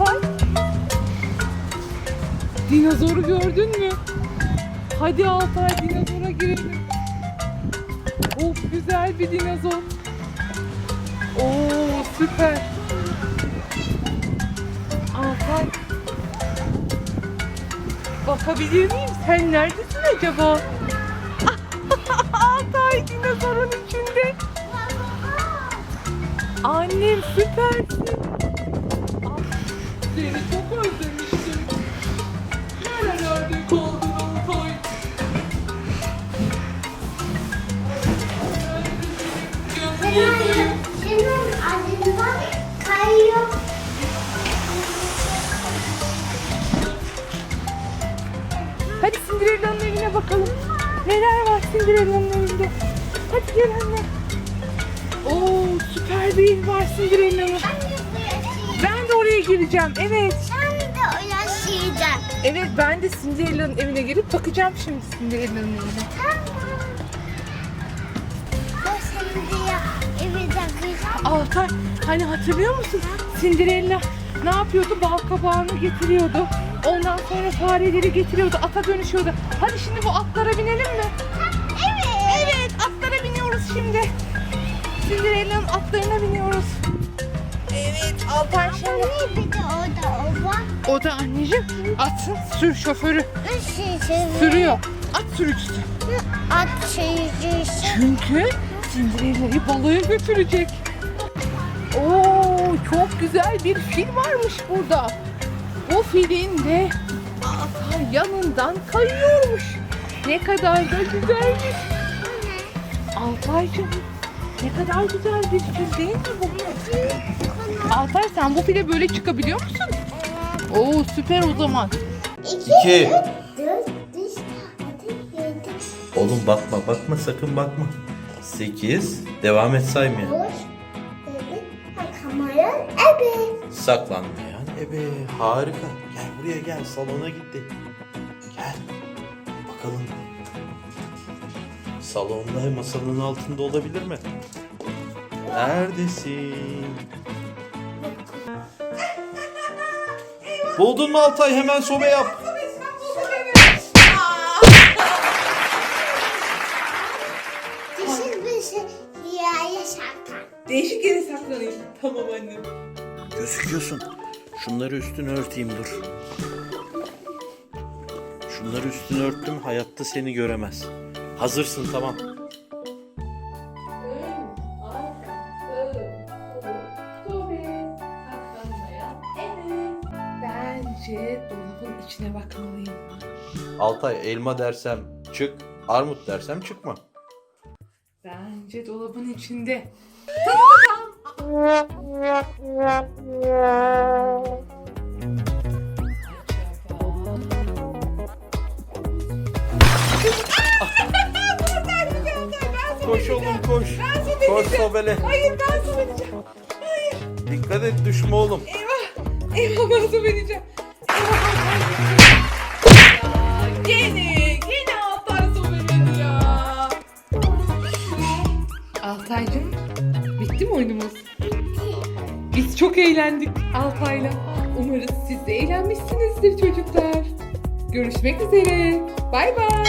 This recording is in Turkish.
Altay? Dinozoru gördün mü? Hadi Altay dinozora girelim. Of güzel bir dinozor. Oo süper. Altay. Bakabilir miyim? Sen neredesin acaba? Altay dinozorun içinde. Annem süpersin. Hadi Cinderella'nın evine bakalım. Neler var Cinderella'nın evinde? Hadi gel anne. Oo süper bir ev var Cinderella'nın. Ben de oraya gireceğim. Evet. Ben de o yaşayacağım. Evet ben de Cinderella'nın evine girip bakacağım şimdi Cinderella'nın evine. Tamam. Altay hani hatırlıyor musun? Cinderella ne yapıyordu? Bal kabağını getiriyordu. Ondan sonra fareleri getiriyordu. Ata dönüşüyordu. Hadi şimdi bu atlara binelim mi? Evet. Evet atlara biniyoruz şimdi. Cinderella'nın atlarına biniyoruz. Evet Altay şimdi. Niye bir de orada o var? O da anneciğim atın sür şoförü. Şey Sürüyor. At sürücüsü. At sürücüsü. Çünkü Cinderella'yı balığa götürecek. Oo çok güzel bir fil varmış burada. Bu filin de ata yanından kayıyormuş. Ne kadar da güzelmiş. Altaycığım ne kadar güzel bir fil değil mi bu? Altay sen bu file böyle çıkabiliyor musun? Oo süper o zaman. İki, Oğlum bakma bakma sakın bakma. 8. Devam et saymaya. Kamera, evet. Saklanmayan ebe. Harika. Gel buraya gel. Salona gitti. Gel. Bakalım. Salonda masanın altında olabilir mi? Neredesin? Buldun mu Altay? Hemen sobe yap. Düşün bir şey hikaye şarkı. Değişik yere saklanayım. Tamam annem. Gözüküyorsun. Şunları üstüne örteyim dur. Şunları üstüne örttüm hayatta seni göremez. Hazırsın tamam. Bence dolabın içine bakmalıyım. Altay elma dersem çık, armut dersem çıkma. Bence dolabın içinde. Koş oğlum koş. Koş sobele. Hayır ben su vereceğim. Dikkat et düşme oğlum. Eyvah ben su Altaycığım, bitti mi oyunumuz? Biz çok eğlendik Altay'la. Umarız siz de eğlenmişsinizdir çocuklar. Görüşmek üzere. Bay bay.